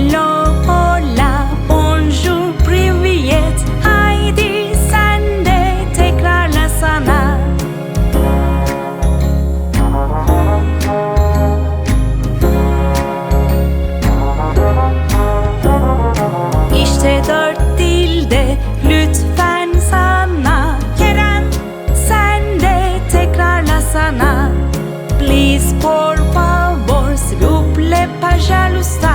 Hello, hola, bonjour, privyet. Haydi sen de tekrarlasana İşte dört dilde lütfen sana. Kerem sen de tekrarlasana Please por favor s'il vous plaît pas jalousta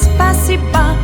espaço e pá